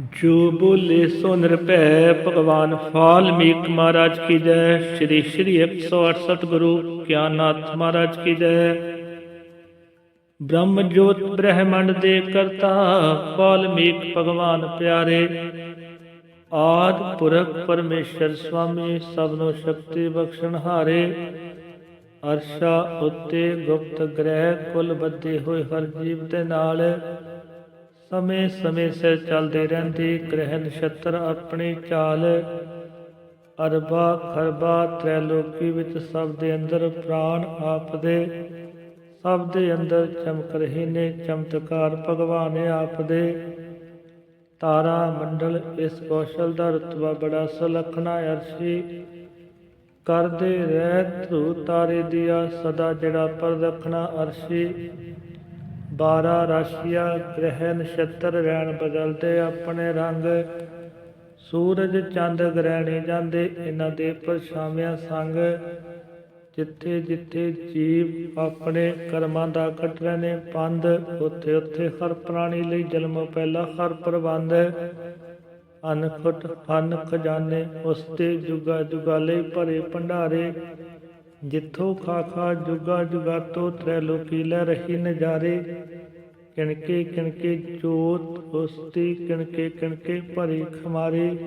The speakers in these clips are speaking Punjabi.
ਜੋ ਬੋਲੇ ਸੋ ਨਿਰਭੈ, ਭਗਵਾਨ ਫਾਲਮੀਕ ਮਹਾਰਾਜ ਕੀ ਜੈ। ਸ਼੍ਰੀ ਸ਼੍ਰੀ 168 ਗੁਰੂ ਗਿਆਨਨਾਥ ਮਹਾਰਾਜ ਕੀ ਜੈ। ਬ੍ਰਹਮ ਜੋਤ ਬ੍ਰਹਮੰਡ ਦੇ ਕਰਤਾ, ਫਾਲਮੀਕ ਭਗਵਾਨ ਪਿਆਰੇ। ਆਦ ਪੁਰਖ ਪਰਮੇਸ਼ਰ ਸੁਆਮੀ ਸਭ ਨੂੰ ਸ਼ਕਤੀ ਬਖਸ਼ਣ ਹਾਰੇ। ਅਰਸ਼ਾ ਉੱਤੇ ਗੁਪਤ ਗ੍ਰਹਿ ਕੁਲ ਬੱਧੇ ਹੋਏ ਹਰ ਜੀਵ ਦੇ ਨਾਲ। ਸਮੇਂ ਸਮੇਂ ਸਿਰ ਚੱਲਦੇ ਰਹਿੰਦੇ, ਗ੍ਰਹਿ ਨਛੱਤਰ ਆਪਣੀ ਚਾਲ। ਅਰਬਾ ਖਰਬਾ ਤ੍ਰੈਲੋਕੀ ਵਿੱਚ ਸਭ ਦੇ ਅੰਦਰ ਪ੍ਰਾਣ ਆਪ ਦੇ ਸਭ ਦੇ ਅੰਦਰ ਚਮਕ ਰਹੇ ਨੇ ਚਮਤਕਾਰ ਭਗਵਾਨ ਆਪ ਦੇ ਤਾਰਾ ਮੰਡਲ ਇਸ ਕੌਸ਼ਲ ਦਾ ਰਤਬਾ ਬੜਾ ਸੁਲਖਣਾ ਅਰਸ਼ੀ। ਕਰਦੇ ਰਹਿ ਧਰੂ ਤਾਰੇ ਦੀਆ ਸਦਾ ਜਿਹੜਾ ਪਰਦਖਣਾ ਅਰਸ਼ੀ। 12 ਰਾਸ਼ੀਆਂ ਗ੍ਰਹਿ ਨਛੱਤਰ ਰਹਿਣ ਬਦਲਦੇ ਆਪਣੇ ਰੰਗ। ਸੂਰਜ, ਚੰਦ, ਗ੍ਰਹਿਣੇ ਜਾਂਦੇ ਇਹਨਾਂ ਦੇ ਪਰਛਾਵਿਆਂ ਸੰਗ। ਜਿੱਥੇ ਜਿੱਥੇ ਜੀਵ ਆਪਣੇ ਕਰਮਾਂ ਦਾ ਕੱਟ ਰਹੇ ਨੇ ਪੰਧ ਉੱਥੇ ਉੱਥੇ ਹਰ ਪ੍ਰਾਣੀ ਲਈ ਜਨਮ ਪਹਿਲਾ ਹਰ ਪ੍ਰਬੰਧ। ਅਨਖਟ ਹਨ ਖਜ਼ਾਨੇ ਉਸ ਤੇ ਜੁਗਾ ਜੁਗਾ ਲਈ ਭਰੇ ਭੰਡਾਰੇ। ਜਿੱਥੋਂ ਖਾਖਾ ਜੁਗਾ ਜੁਗਾਤੋ ਤ੍ਰੈਲੋਕੀ ਲੈ ਰਹੀ ਨਜ਼ਾਰੇ। ਕਿਣਕੇ ਕਿਣਕੇ ਜੋਤ ਉਸਤੀ, ਕਿਣਕੇ ਕਿਣਕੇ ਭਰੀ ਖਮਾਰੀ।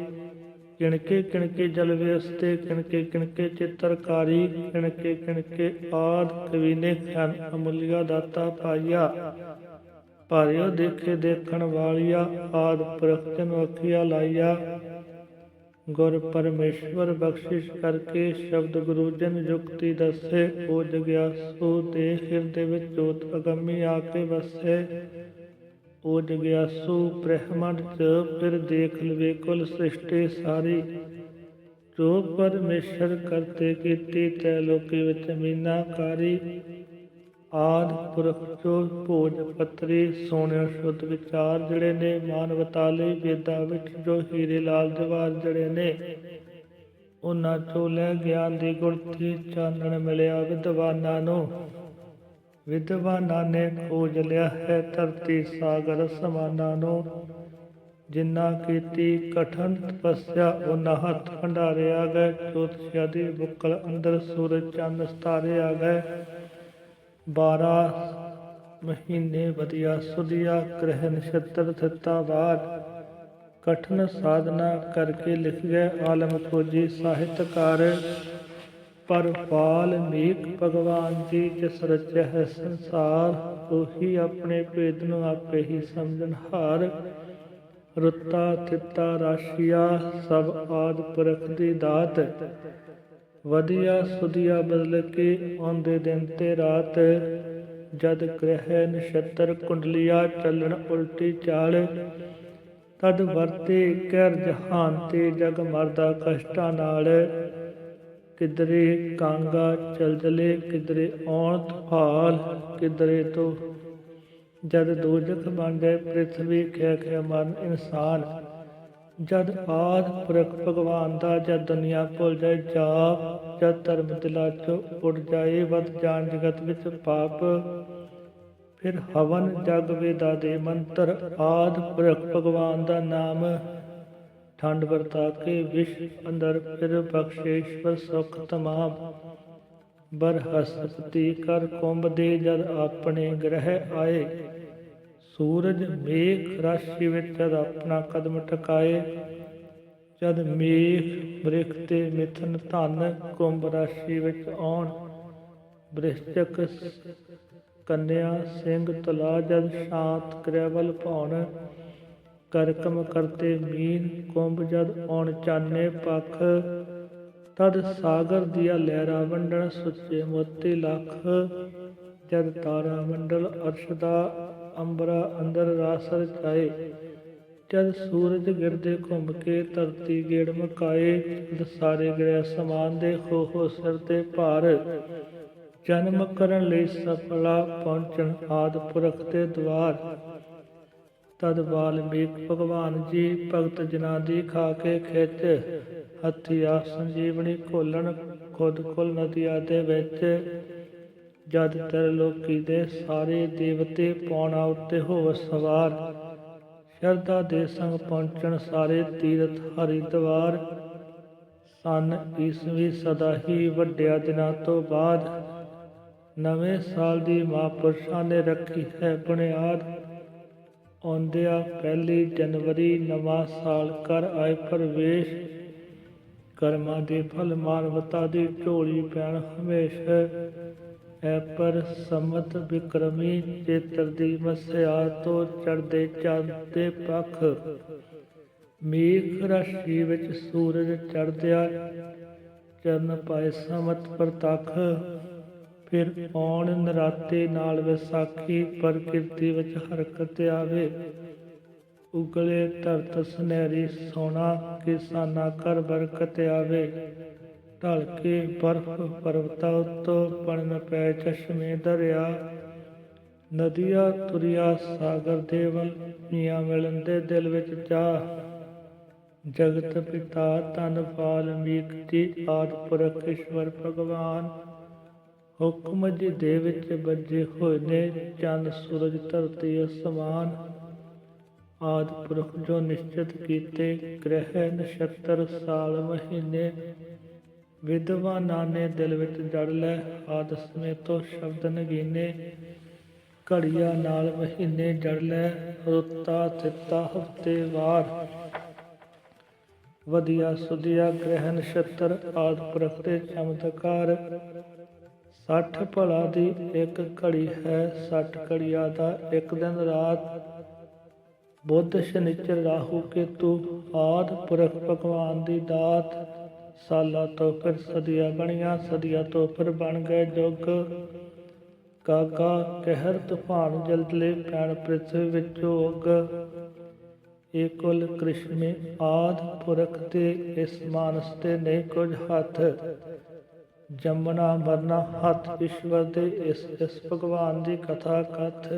ਕਿਣਕੇ ਕਿਣਕੇ ਜਲ ਵਿਅਸਤੇ, ਕਿਣਕੇ ਕਿਣਕੇ ਚਿੱਤਰਕਾਰੀ। ਕਿਣਕੇ ਕਿਣਕੇ ਆਦ ਕਵੀ ਨੇ ਖਿਆਨ ਅਮੁੱਲਿਆ ਦਾਤਾ ਪਾਇਆ। ਭਾਰਿਓ ਦੇਖੇ ਦੇਖਣ ਵਾਲਿਆ, ਆਦ ਪੁਰਖ ਅਖੀਆ ਲਾਇਆ। ਗੁਰ ਪਰਮੇਸ਼ਵਰ ਬਖਸ਼ਿਸ਼ ਕਰਕੇ ਸ਼ਬਦ ਗੁਰੂ ਜਨ ਜੁਗਤੀ ਦੱਸੇ, ਉਹ ਜਗਿਆ ਦੇ ਹਿਰਦੇ ਵਿੱਚ ਜੋਤ ਅਗੰਮੀ ਆ ਕੇ ਵਸੇ। ਉਹ ਜਗਿਆਸੂ ਬ੍ਰਹਮੰਡ ਚ ਫਿਰ ਦੇਖ ਲਵੇ ਕੁਲ ਸ੍ਰਿਸ਼ਟੀ ਸਾਰੀ। ਜੋ ਪਰਮੇਸ਼ਰ ਕਰਤੇ ਕੀਤੀ, ਤੈ ਲੋਕੀ ਵਿੱਚ ਮੀਨਾਕਾਰੀ। ਆਦ ਪੁਰਖ ਜੋ ਭੋਜ ਪਤਰੀ ਸੋਨਿਆ ਸ਼ੁੱਧ ਵਿਚਾਰ ਜਿਹੜੇ ਨੇ ਮਾਨਵਤਾ ਲਈ ਵੇਦਾਂ ਵਿੱਚ ਜੋ ਹੀਰੇ ਲਾਲ ਜਵਾਰ ਜਿਹੜੇ ਨੇ, ਉਹਨਾਂ ਚੋਂ ਲੈ ਗਿਆਨ ਦੀ ਗੁਰਤੀ ਚਾਨਣ ਮਿਲਿਆ ਵਿਦਵਾਨਾਂ ਨੂੰ। ਵਿਦਵਾਨਾਂ ਨੇ ਖੋਜ ਲਿਆ ਹੈ ਧਰਤੀ ਸਾਗਰ ਸਮਾਨਾਂ ਨੂੰ। ਜਿੰਨਾ ਕੀਤੀ ਕਠਨ ਤਪੱਸਿਆ, ਉਹਨਾਂ ਹੱਥ ਭੰਡਾਰਿਆ ਗਏ, ਜੋਤਸ਼ੀਆਂ ਦੀ ਬੁੱਕਲ ਅੰਦਰ ਸੂਰਜ ਚੰਦ ਸਤਾਰੇ ਆ ਗਏ। 12 ਮਹੀਨੇ ਵਧੀਆ ਸੁਧਿਆ ਗ੍ਰਹਿ ਨਛੱਤਰ ਥਿੱਤਾ ਬਾਦ ਕਠਨ ਸਾਧਨਾ ਕਰਕੇ ਲਿਖ ਗਏ ਆਲਮ ਖੋਜੀ ਸਾਹਿਤਕਾਰ। ਪਰ ਵਾਲਮੀਕ ਭਗਵਾਨ ਜੀ ਜਿਸ ਰਚਿਆ ਹੈ ਸੰਸਾਰ, ਉਹੀ ਆਪਣੇ ਭੇਦ ਨੂੰ ਆਪੇ ਹੀ ਸਮਝਣ ਹਾਰ। ਰੁੱਤਾ ਥਿੱਤਾ ਰਾਸ਼ੀਆ, ਸਭ ਆਦ ਪੁਰਖ ਦੀ ਦਾਤ। ਵਧੀਆ ਸੁਧਿਆ ਬਦਲ ਕੇ ਆਉਂਦੇ ਦਿਨ ਤੇ ਰਾਤ। ਜਦ ਗ੍ਰਹਿ ਨਛੱਤਰ ਕੁੰਡਲੀਆ ਚੱਲਣ ਉਲਟੀ ਚਾਲ, ਤਦ ਵਰਤੇ ਕਹਿਰ ਜਹਾਨ ਤੇ ਜਗ ਮਰਦਾ ਕਸ਼ਟਾਂ ਨਾਲ। ਕਿਧਰੇ ਕਾਂਗਾ ਚਲਚਲੇ ਕਿਧਰੇ ਆਉਣ ਤੂਫਾਨ, ਕਿਧਰੇ ਤੋਂ ਜਦ ਦੋਜਖ ਬਾਂਡੇ ਪ੍ਰਿਥਵੀ ਖੈ ਖਿਆ ਮਰਨ ਇਨਸਾਨ। ਜਦ ਆਦ ਪੁਰਖ ਭਗਵਾਨ ਦਾ ਜਦ ਦੁਨੀਆ ਭੁੱਲ ਜਾਏ, ਜਾਪ ਜਦ ਧਰਮ ਦਿਲਾ ਚੋਂ ਉੱਡ ਜਾਏ ਵੱਧ ਜਾਣ ਜਗਤ ਵਿੱਚ ਪਾਪ, ਫਿਰ ਹਵਨ ਜਗ ਵੇਦਾ ਦੇ ਮੰਤਰ ਆਦ ਪੁਰਖ ਭਗਵਾਨ ਦਾ ਨਾਮ ਠੰਡ ਵਰਤਾ ਕੇ ਵਿਸ਼ ਅੰਦਰ ਫਿਰ ਬਖਸ਼ੇਸ਼ਵਰ ਸੁਖ ਤਮਾਮ। ਬਰ ਹਸਪਤੀ ਕਰ ਕੁੰਭ ਦੇ ਜਦ ਆਪਣੇ ਗ੍ਰਹਿ ਆਏ ਸੂਰਜ ਮੇਖ ਰਾਸ਼ੀ ਵਿੱਚ ਜਦ ਆਪਣਾ ਕਦਮ ਟਿਕਾਏ ਜਦ ਮੇਘ ਬ੍ਰਿਖ ਤੇ ਮਿਥਨ ਧਨ ਕੁੰਭ ਰਾਸ਼ੀ ਵਿੱਚ ਆਉਣ, ਬ੍ਰਿਸ਼ਚਕ ਕੰਨਿਆ ਸਿੰਘ ਤੁਲਾ ਜਦ ਸ਼ਾਂਤ ਕ੍ਰਿਆਵਲ ਭਾਉਣ, ਕਰਕਮ ਕਰਤੇ ਮੀਨ ਕੁੰਭ ਜਦ ਆਉਣ ਚਾਨੇ ਪਖ, ਤਦ ਸਾਗਰ ਦੀਆ ਲਹਿਰਾ ਵੰਡਣ ਸੁੱਚੇ ਮੋਤੀ ਲੱਖ, ਜਦ ਤਾਰਾ ਮੰਡਲ ਅਰਸ਼ ਦਾ ਅੰਬਰਾ ਅੰਦਰ ਰਾਸ ਰਚਾਏ। ਜਦ ਸੂਰਜ ਗਿਰਦੇ ਘੁੰਮ ਕੇ ਧਰਤੀ ਗੇੜ ਮਕਾਏ, ਜਦ ਸਾਰੇ ਗ੍ਰਹਿ ਸਮਾਨ ਦੇ ਹੋ ਹੋ ਸਿਰ ਤੇ ਭਾਰ, ਜਨਮ ਕਰਨ ਲਈ ਸਫਲਾ ਪਹੁੰਚਣ ਆਦ ਪੁਰਖ ਦੇ ਦਵਾਰ। ਤਦ ਵਾਲਮੀਕ ਭਗਵਾਨ ਜੀ ਭਗਤ ਜਨਾਂ ਦੀ ਖਾ ਕੇ ਖਿੱਚ ਹੱਥਿਆ ਸੰਜੀਵਨੀ ਖੋਲਣ ਖੁਦ ਕੋਲ ਨਦੀਆਂ ਦੇ ਵਿੱਚ ਜਦ ਤਰ ਲੋਕੀ ਦੇ ਸਾਰੇ ਦੇਵਤੇ ਪੌਣਾ ਉੱਤੇ ਹੋ ਸਵਾਰ, ਸ਼ਰਧਾ ਦੇ ਸੰਗ ਪਹੁੰਚਣ ਸਾਰੇ ਤੀਰਥ ਹਰਿਦੁਆਰ ਸਨ ਈਸਵੀ ਸਦਾ ਹੀ ਵੱਡਿਆ ਦਿਨਾਂ ਤੋਂ ਬਾਅਦ। ਨਵੇਂ ਸਾਲ ਦੀ ਮਹਾਂਪੁਰਸ਼ਾਂ ਨੇ ਰੱਖੀ ਹੈ ਬੁਨਿਆਦ। ਆਉਂਦਿਆਂ ਪਹਿਲੀ ਜਨਵਰੀ ਨਵਾਂ ਸਾਲ ਕਰ ਆਏ ਪ੍ਰਵੇਸ਼। ਕਰਮਾਂ ਦੇ ਫਲ, ਮਾਨਵਤਾ ਦੀ ਝੋਲੀ ਪੈਣ ਹਮੇਸ਼ਾ ਐ ਪਰ ਸਮਤ ਬਿਕਰਮੀ ਚੇਤਰ ਦੀ ਮਸਿਆ ਤੋਂ ਚੜਦੇ ਚੰਦ ਦੇ ਪੱਖ। ਮੇਘ ਰਾਸ਼ੀ ਵਿੱਚ ਸੂਰਜ ਚੜ੍ਹਦਿਆ, ਚਰਨ ਪਾਏ ਸਮਤ ਪ੍ਰਤੱਖ। ਫਿਰ ਆਉਣ ਨਰਾਤੇ ਨਾਲ ਵਿਸਾਖੀ ਪ੍ਰਕਿਰਤੀ ਵਿੱਚ ਹਰਕਤ ਆਵੇ। ਉਗਲੇ ਧਰਤ ਸੁਨਹਿਰੀ ਸੋਨਾ ਕਿਸਾਨਾ ਕਰ ਬਰਕਤ ਆਵੇ। ਢਲ ਕੇ ਬਰਫ ਪਰਵਤਾ ਉਤੋਂ ਪੜਨ ਪੈ ਚਸ਼ਮੇ ਦਰਿਆ। ਨਦੀਆਂ ਤੁਰਿਆ, ਸਾਗਰ ਦੇਵਲ ਮੀਆਂ ਮਿਲਨ ਦੇ ਦਿਲ ਵਿੱਚ ਚਾਹ। ਜਗਤ ਪਿਤਾ ਤਨ ਵਾਲਮੀਕ ਜੀ ਆਦਿ ਪੁਰਖ ਈਸ਼ਵਰ ਭਗਵਾਨ। ਹੁਕਮ ਜੀ ਦੇ ਵਿੱਚ ਬੱਜੇ ਹੋਏ ਨੇ ਚੰਦ ਸੂਰਜ ਧਰਤੀ ਅਸਮਾਨ। ਆਦਿ ਪੁਰਖ ਜੋ ਨਿਸ਼ਚਿਤ ਕੀਤੇ, ਗ੍ਰਹਿ ਨਛੱਤਰ ਸਾਲ ਮਹੀਨੇ। ਵਿਦਵਾਨਾਂ ਨੇ ਦਿਲ ਵਿੱਚ ਜੜ ਲੈ, ਆਦ ਸਮੇਤੋ ਸ਼ਬਦ ਨਗੀਨੇ, ਘੜੀਆਂ ਨਾਲ ਮਹੀਨੇ ਜੜ ਲੈ, ਰੁੱਤਾ ਤਿੱਤਾ ਹਫ਼ਤੇ ਵਾਰ। ਵਧੀਆ ਸੁਧਿਆ ਗ੍ਰਹਿ ਨਛੱਤਰ ਆਦ ਪੁਰਖ ਚਮਤਕਾਰ। ਸੱਠ ਭਲਾ ਦੀ ਇੱਕ ਘੜੀ ਹੈ, ਸੱਠ ਘੜੀਆ ਦਾ ਇੱਕ ਦਿਨ ਰਾਤ। ਬੁੱਧ ਸ਼ਨੀਚਰ ਰਾਹੂ ਕੇਤੂ, ਆਦ ਪੁਰਖ ਭਗਵਾਨ ਦੀ ਦਾਤ। ਸਾਲਾਂ ਤੋਂ ਫਿਰ ਸਦੀਆਂ ਬਣੀਆਂ, ਸਦੀਆਂ ਤੋਂ ਫਿਰ ਬਣ ਗਏ ਜੁਗ। ਕਾਕਾ ਕਹਿਰ ਤੂਫਾਨ ਜਲਦਲੇ ਪੈਣ ਪ੍ਰਿਥਵੀ ਵਿੱਚੋਂ ਉਗ। ਏਕੁਲ ਕ੍ਰਿਸ਼ਮੇ ਆਦ ਪੁਰਖ ਤੇ ਇਸ ਮਾਨਸ ਤੇ ਨਹੀਂ ਕੁਝ ਹੱਥ। ਜੰਮਣਾ ਮਰਨਾ ਹੱਥ ਈਸ਼ਵਰ ਦੇ ਇਸ ਇਸ ਭਗਵਾਨ ਦੀ ਕਥਾ ਕਥ।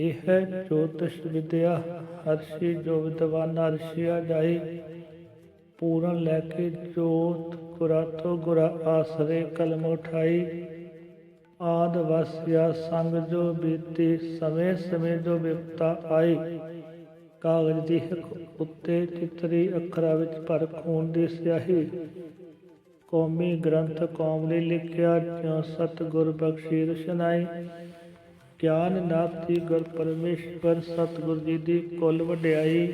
ਇਹ ਜੋਤਿਸ਼ ਵਿਦਿਆ, ਹਰਸ਼ੀ ਜੋ ਵਿਦਵਾਨ ਹਰਸ਼ੀਆ ਜਾਈ। ਪੂਰਨ ਲੈ ਕੇ ਜੋਤ ਗੁਰਾ ਤੋਂ ਗੁਰਾ ਆਸਰੇ ਕਲਮ ਉਠਾਈ। ਆਦ ਵਸਿਆ ਸੰਗ ਜੋ ਬੀਤੀ ਸਮੇਂ ਸਮੇਂ ਜੋ ਵਿਪਤਾ ਆਈ। ਕਾਗਜ਼ ਦੀ ਹਿੱਕ ਉੱਤੇ ਚਿਤਰੀ ਅੱਖਰਾਂ ਵਿੱਚ ਭਰ ਖੂਨ ਦੀ ਸਿਆਹੀ। ਕੌਮੀ ਗ੍ਰੰਥ ਕੌਮ ਲਈ ਲਿਖਿਆ, ਜਿਉ ਸਤਿਗੁਰ ਬਖਸ਼ੀ ਰਸ਼ਨਾਈ ਗਿਆਨ ਨਾਤੀ ਗੁਰ ਪਰਮੇਸ਼ਵਰ, ਸਤਿਗੁਰ ਜੀ ਦੀ ਕੁੱਲ ਵਡਿਆਈ।